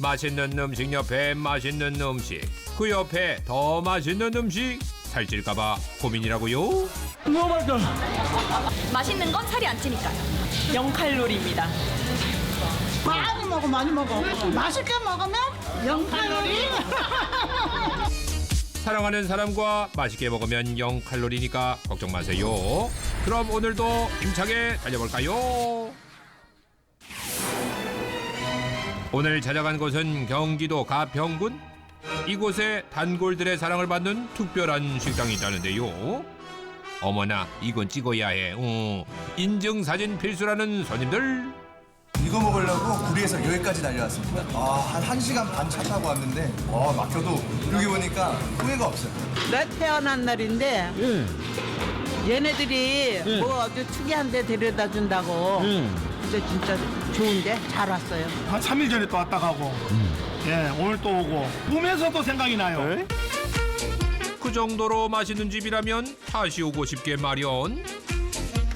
맛있는 음식 옆에 맛있는 음식 그 옆에 더 맛있는 음식 살찔까봐 고민이라고요? 너무 맛있다. 맛있는 건 살이 안 찌니까요. 0칼로리입니다. 많이 먹어 많이 먹어 맛있게 먹으면 0칼로리 사랑하는 사람과 맛있게 먹으면 0칼로리니까 걱정 마세요. 그럼 오늘도 힘차게 달려볼까요? 오늘 찾아간 곳은 경기도 가평군. 이곳에 단골들의 사랑을 받는 특별한 식당이 있다는데요. 어머나 이건 찍어야 해. 어, 인증 사진 필수라는 손님들. 이거 먹으려고 구리에서 여기까지 달려왔습니다. 아, 한 1시간 반 차 타고 왔는데 어, 막혀도 여기 오니까 후회가 없어요. 내 태어난 날인데 얘네들이 뭐 아주 특이한 데 데려다 준다고 근데 진짜 좋은데 잘 왔어요 한 3일 전에 또 왔다 가고. 예, 오늘 또 오고. 꿈에서도 생각이 나요. 그 정도로 맛있는 집이라면 다시 오고 싶게 마련.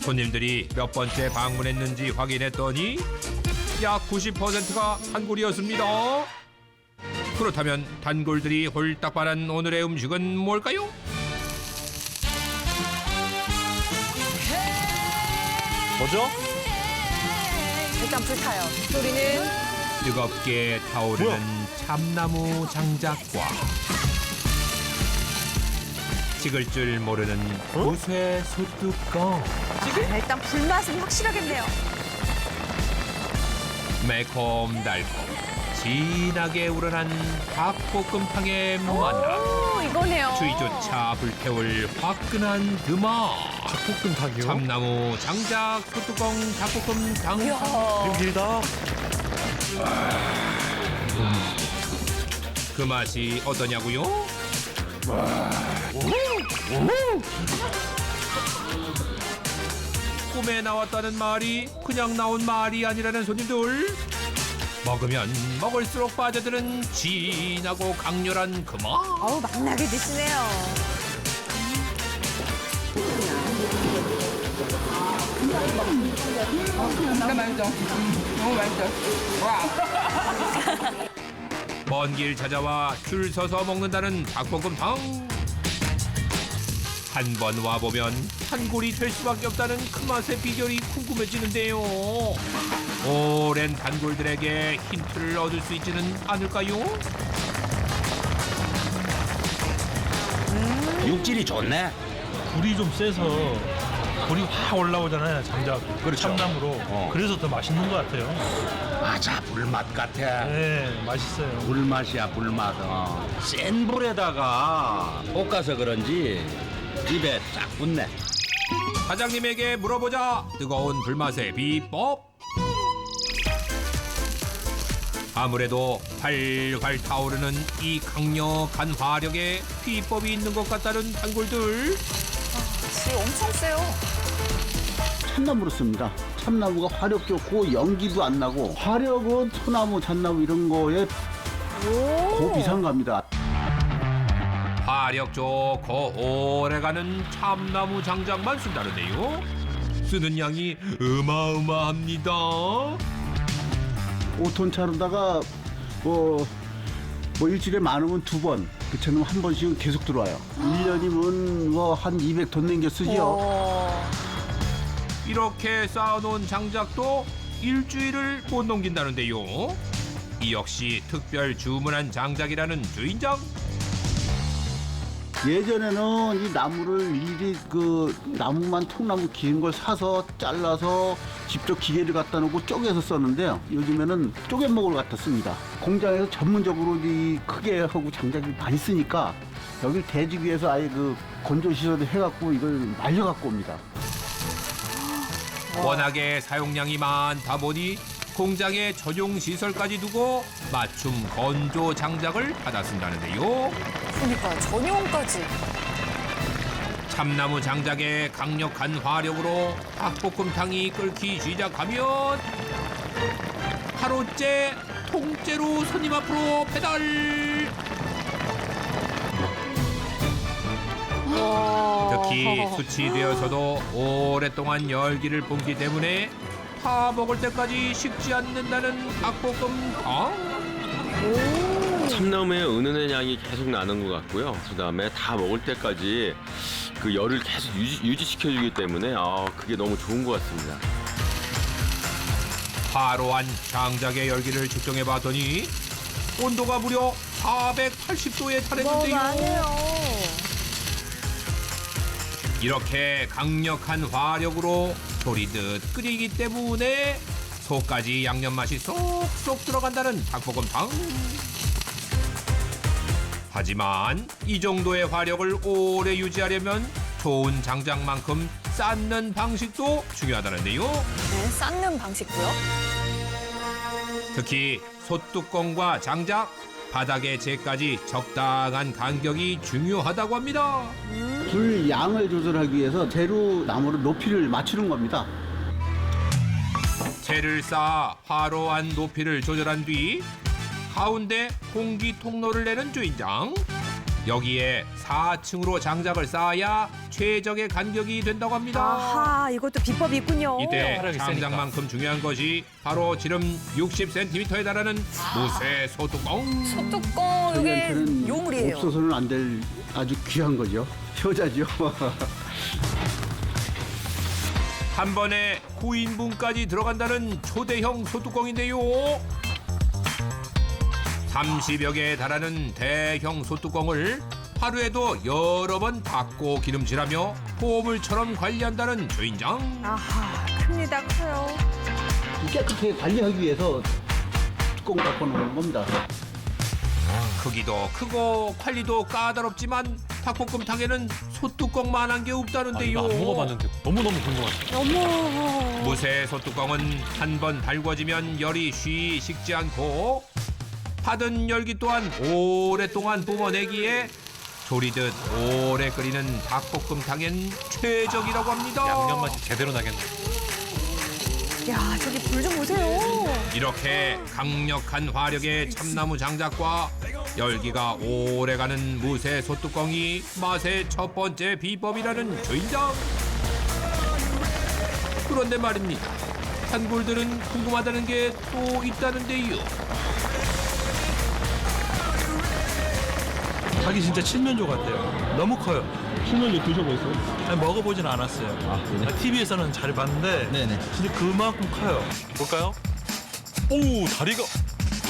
손님들이 몇 번째 방문했는지 확인했더니 약 90%가 단골이었습니다. 그렇다면 단골들이 홀딱 반한 오늘의 음식은 뭘까요? 뭐죠? 일단 불타요. 소리는 뜨겁게 타오르는 참나무 장작과 식을 줄 모르는 구쇠 소뚜껑. 아, 일단 불맛은 확실하겠네요. 매콤달콤 진하게 우러난 닭볶음탕의 만남 오, 이거네요. 주위조차 불태울 화끈한 드마 닭볶음탕이요? 참나무 장작 소뚜껑 닭볶음탕 이야. 길다. 그 맛이 어떠냐고요? 꿈에 나왔다는 말이 그냥 나온 말이 아니라는 손님들 먹으면 먹을수록 빠져드는 진하고 강렬한 그 맛. 어우, 맛나게 드시네요. 먼길 찾아와 줄 서서 먹는다는 닭볶음탕. 한 번 와보면 한골이 될 수밖에 없다는 그 맛의 비결이 궁금해지는데요. 오랜 단골들에게 힌트를 얻을 수 있지는 않을까요? 육질이 좋네. 불이 좀 세서 불이 확 올라오잖아요 장작 그렇죠. 참나무로 어. 그래서 더 맛있는 것 같아요 맞아, 불맛 같아. 네 맛있어요 불맛이야, 불맛. 어. 센 불에다가 볶아서 그런지 입에 싹 붙네. 사장님에게 물어보자 뜨거운 불맛의 비법. 아무래도 활활 타오르는 이 강력한 화력에 비법이 있는 것 같다는 단골들. 불이 엄청 세요. 참나무로 씁니다. 참나무가 화력 좋고 연기도 안 나고 화력은 소나무, 잣나무 이런 거에 고비상 갑니다. 화력 좋고 오래가는 참나무 장작만 쓴다는데요. 쓰는 양이 어마어마합니다. 5톤 차로다가 뭐, 뭐 일주일에 많으면 두 번, 그처럼 한 번씩은 계속 들어와요. 1년이면 뭐 한 200톤 남겨 쓰지요. 오. 이렇게 쌓아놓은 장작도 일주일을 못 넘긴다는데요. 이 역시 특별 주문한 장작이라는 주인장. 예전에는 이 나무를 일일이 그 나무만 통나무 긴 걸 사서 잘라서 직접 기계를 갖다 놓고 쪼개서 썼는데요. 요즘에는 쪼개목을 갖다 씁니다. 공장에서 전문적으로 이 크게 하고 장작이 많이 쓰니까 여길 대지 위해서 아예 그 건조 시설을 해갖고 이걸 말려갖고 옵니다. 워낙에 사용량이 많다 보니 공장에 전용 시설까지 두고 맞춤 건조 장작을 받아 쓴다는데요. 그러니까요. 전용까지. 참나무 장작의 강력한 화력으로 닭볶음탕이 끓기 시작하면 하루째 통째로 손님 앞으로 배달. 특히 수치되어서도 오랫동안 열기를 뿜기 때문에 파 먹을 때까지 식지 않는다는 닭볶음탕. 참나무의 은은한 향이 계속 나는 것 같고요. 그 다음에 다 먹을 때까지 그 열을 계속 유지, 유지시켜주기 때문에 아 그게 너무 좋은 것 같습니다. 화로한 장작의 열기를 측정해 봤더니 온도가 무려 480도에 달했는데요. 이렇게 강력한 화력으로 조리듯 끓이기 때문에 속까지 양념 맛이 쏙쏙 들어간다는 닭볶음탕. 하지만 이 정도의 화력을 오래 유지하려면 좋은 장작만큼 쌓는 방식도 중요하다는데요. 네, 쌓는 방식도요? 특히 솥뚜껑과 장작, 바닥의 재까지 적당한 간격이 중요하다고 합니다. 불 양을 조절하기 위해서 재료 나무를 높이를 맞추는 겁니다. 재를 쌓아 화로한 높이를 조절한 뒤 가운데 공기 통로를 내는 주인장. 여기에 4층으로 장작을 쌓아야 최적의 간격이 된다고 합니다. 아하, 이것도 비법이 있군요. 이때 화력이 장작만큼 중요한 것이 바로 지름 60cm에 달하는 무쇠 소뚜껑. 소뚜껑, 이게 저희한테는 요물이에요. 없어서는 안 될 아주 귀한 거죠. 효자죠. 한 번에 9인분까지 들어간다는 초대형 소뚜껑인데요. 30여 개에 달하는 대형 소뚜껑을 하루에도 여러 번 닦고 기름칠하며 보물처럼 관리한다는 주인장. 아하, 큽니다, 커요. 깨끗하게 관리하기 위해서 뚜껑 닦아 놓은 겁니다. 크기도 크고 관리도 까다롭지만 닭볶음 탕에는 소뚜껑만한 게 아, 없다는데요. 이거 안 먹어봤는데 너무너무 궁금하다. 어머. 무쇠 소뚜껑은 한 번 달궈지면 열이 쉬 식지 않고 받은 열기 또한 오랫동안 뿜어내기에 조리듯 오래 끓이는 닭볶음탕엔 최적이라고 합니다. 양념 맛이 제대로 나겠네. 야, 저기 불 좀 보세요. 이렇게 강력한 화력의 참나무 장작과 열기가 오래가는 무쇠 소뚜껑이 맛의 첫 번째 비법이라는 주인장. 그런데 말입니다. 단골들은 궁금하다는 게 또 있다는데요. 닭이 진짜 칠면조 같아요. 너무 커요. 칠면조 드셔보셨어요? 아니 먹어보진 않았어요. 아, TV에서는 잘 봤는데 네네. 진짜 그만큼 커요. 볼까요? 오 다리가. 야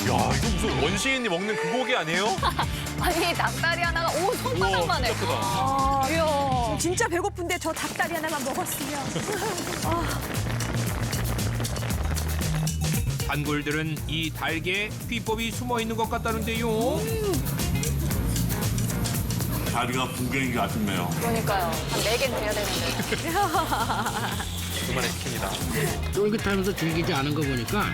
이거 무슨 원시인이 먹는 그 고기 아니에요? 아니, 닭다리 하나가, 오, 손바닥만 해. 진짜 크다. 아, 이야. 진짜 배고픈데 저 닭다리 하나만 먹었으면. 단골들은 이 달게 비법이 숨어 있는 것 같다는데요. 다리가 붕괴인 게 아쉽네요. 그러니까요. 한네 개는 돼야 되는데. 그만의 치킨이다. 쫄깃하면서 질기지 않은 거 보니까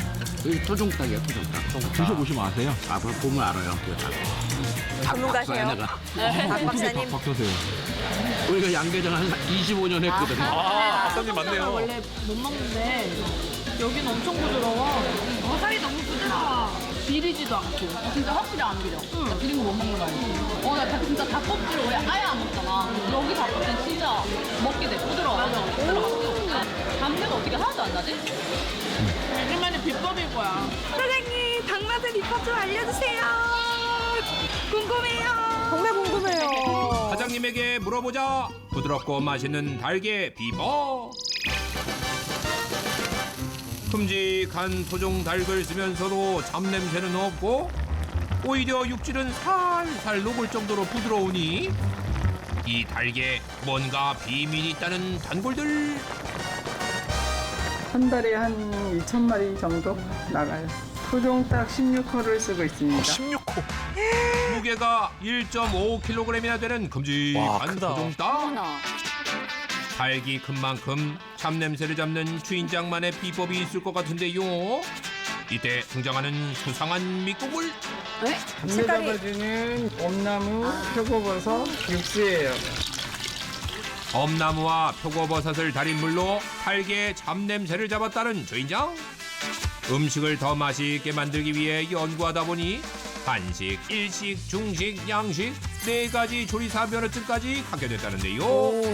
이 토종닭이야 토종닭. 드셔보시면 아세요? 아 보면 알아요. 그 닭. 닭 전문가세요? 박사야 내가. 박 박사님. 바뀌었어요. 우리가 양계장 한 25년 했거든. 아 박사님 맞네요. 원래 못 먹는데 여기는 엄청 부드러워. 어, 살이 너무 부드러워. 비리지도 않고 진짜 확실히 안 비려. 응. 비린 거 못 먹는 거 알지? 어, 나 진짜 닭껍질을 원래 아예 안 먹잖아. 여기 닭껍질 진짜 먹게 돼. 부드러워. 맞아. 부드러워. 담배가 어떻게 하나도 안 나지? 우리만의 비법일 거야. 사장님, 닭맛의 비법 좀 알려주세요. 궁금해요. 정말 궁금해요. 사장님에게 물어보자. 부드럽고 맛있는 달게 비법. 큼직한 토종 닭을 쓰면서도 잡냄새는 없고 오히려 육질은 살살 녹을 정도로 부드러우니 이 달게 뭔가 비밀이 있다는 단골들. 한 달에 한 2천 마리 정도 나가요. 토종닭 16호를 쓰고 있습니다. 16호. 무게가 1.5kg이나 되는 와, 큼직한 크다. 토종 닭. 어머나. 달기 큰 만큼 잡냄새를 잡는 주인장만의 비법이 있을 것 같은데요. 이때 등장하는 수상한 밑국을 네? 색깔이. 주는 엄나무, 표고버섯, 육수예요. 엄나무와 표고버섯을 달인 물로 달게 잡냄새를 잡았다는 주인장. 음식을 더 맛있게 만들기 위해 연구하다 보니 한식, 일식, 중식, 양식 네 가지 조리사 면허증까지 갖게 됐다는데요.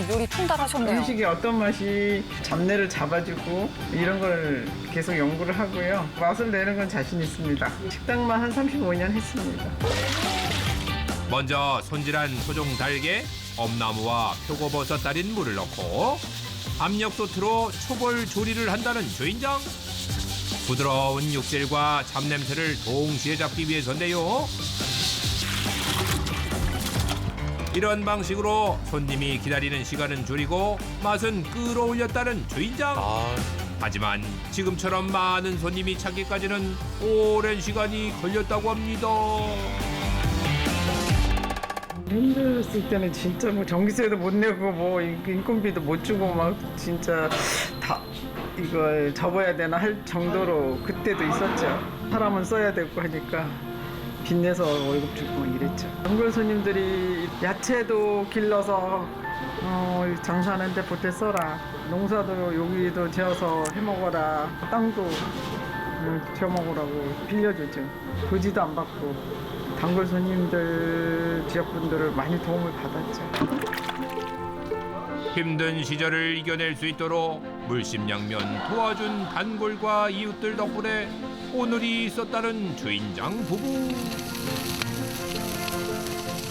요리 통달하셨네요. 음식이 어떤 맛이 잡내를 잡아주고 이런 걸 계속 연구를 하고요. 맛을 내는 건 자신 있습니다. 식당만 한 35년 했습니다. 먼저 손질한 소종 달걀, 엄나무와 표고버섯 달인 물을 넣고 압력솥으로 초벌 조리를 한다는 주인장. 부드러운 육질과 잡냄새를 동시에 잡기 위해서인데요. 이런 방식으로 손님이 기다리는 시간은 줄이고 맛은 끌어올렸다는 주인장. 하지만 지금처럼 많은 손님이 찾기까지는 오랜 시간이 걸렸다고 합니다. 힘들었을 때는 진짜 뭐 전기세도 못 내고 뭐 인- 인건비도 못 주고 막 진짜 다 이걸 접어야 되나 할 정도로 그때도 있었죠. 사람은 써야 되고 하니까 빚내서 월급 주고 막 이랬죠. 단골 손님들이 야채도 길러서 어, 장사하는데 보태 써라. 농사도 여기도 지어서 해 먹어라. 땅도 음, 지어 먹으라고 빌려주죠. 부지도 안 받고 단골 손님들 지역분들을 많이 도움을 받았죠. 힘든 시절을 이겨낼 수 있도록 물심양면 도와준 단골과 이웃들 덕분에 오늘이 있었다는 주인장 부부.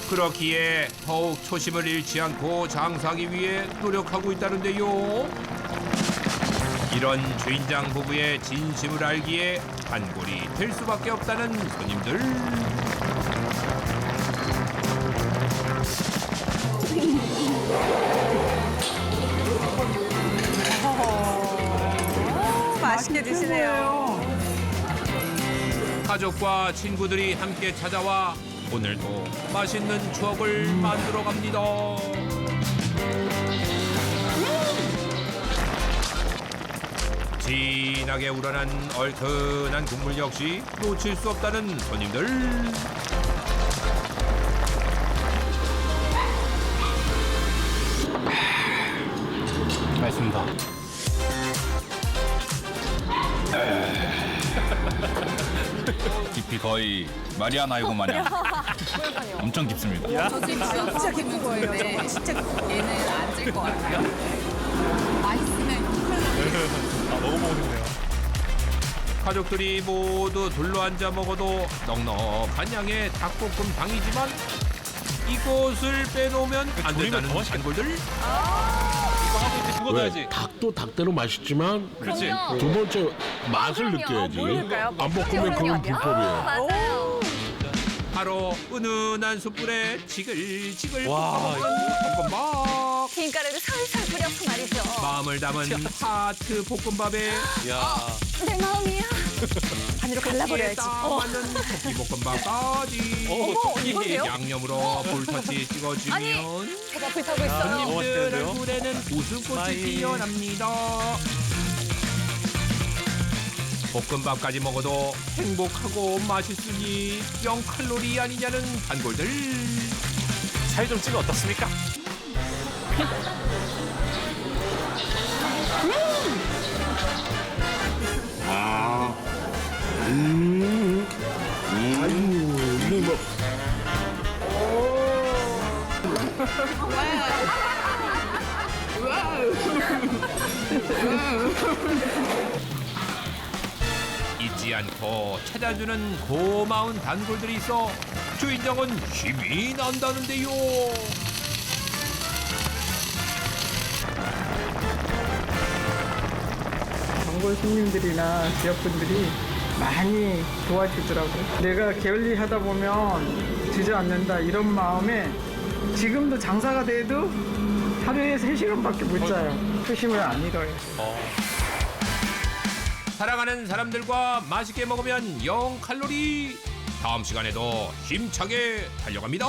그렇기에 더욱 초심을 잃지 않고 장사하기 위해 노력하고 있다는데요. 이런 주인장 부부의 진심을 알기에 단골이 될 수밖에 없다는 손님들. 맛있게 드시네요. 가족과 친구들이 함께 찾아와 오늘도 맛있는 추억을 만들어 갑니다. 진하게 우러난 얼큰한 국물 역시 놓칠 수 없다는 손님들. 맛있습니다. 거의 마리아나이고 마냥 엄청 깊습니다. 저 지금 진짜 깊은 거예요. 네. 진짜 얘는 안찔것 같아요. 맛있으면 아, 먹어보겠네요. 가족들이 모두 둘러앉아 먹어도 넉넉한 양의 닭볶음 당이지만 이것을 빼놓으면 안 된다는 단골들. 왜 닭도 닭대로 맛있지만 그렇지. 두 번째 맛을 느껴야지. 모를까요? 안 먹으면 그건 불법이에요. 바로 은은한 숯불에 지글지글 와, 볶음밥. 김가루를 살살 뿌려서 말이죠. 마음을 담은 하트 볶음밥에 내 마음이야. 반으로 갈라버려야지. 어. 맞는 토끼 볶음밥까지 어머, 이건데요? 양념으로 불터치 찍어주면 아니, 배가 불 타고 있어요. 손님들 얼굴에는 웃음꽃이 피어납니다. 볶음밥까지 먹어도 행복하고 맛있으니 0 칼로리 아니냐는 단골들. 사이 좀 찍어 어떻습니까? 잊지 않고 찾아주는 고마운 단골들이 있어 주인장은 힘이 난다는데요. 단골 손님들이나 지역분들이 많이 도와주더라고요. 내가 게을리 하다 보면 주저앉는다 이런 마음에 지금도 장사가 돼도 하루에 3시간밖에 못 자요. 초심을 안 잃어요. 사랑하는 사람들과 맛있게 먹으면 0 칼로리. 다음 시간에도 힘차게 달려갑니다.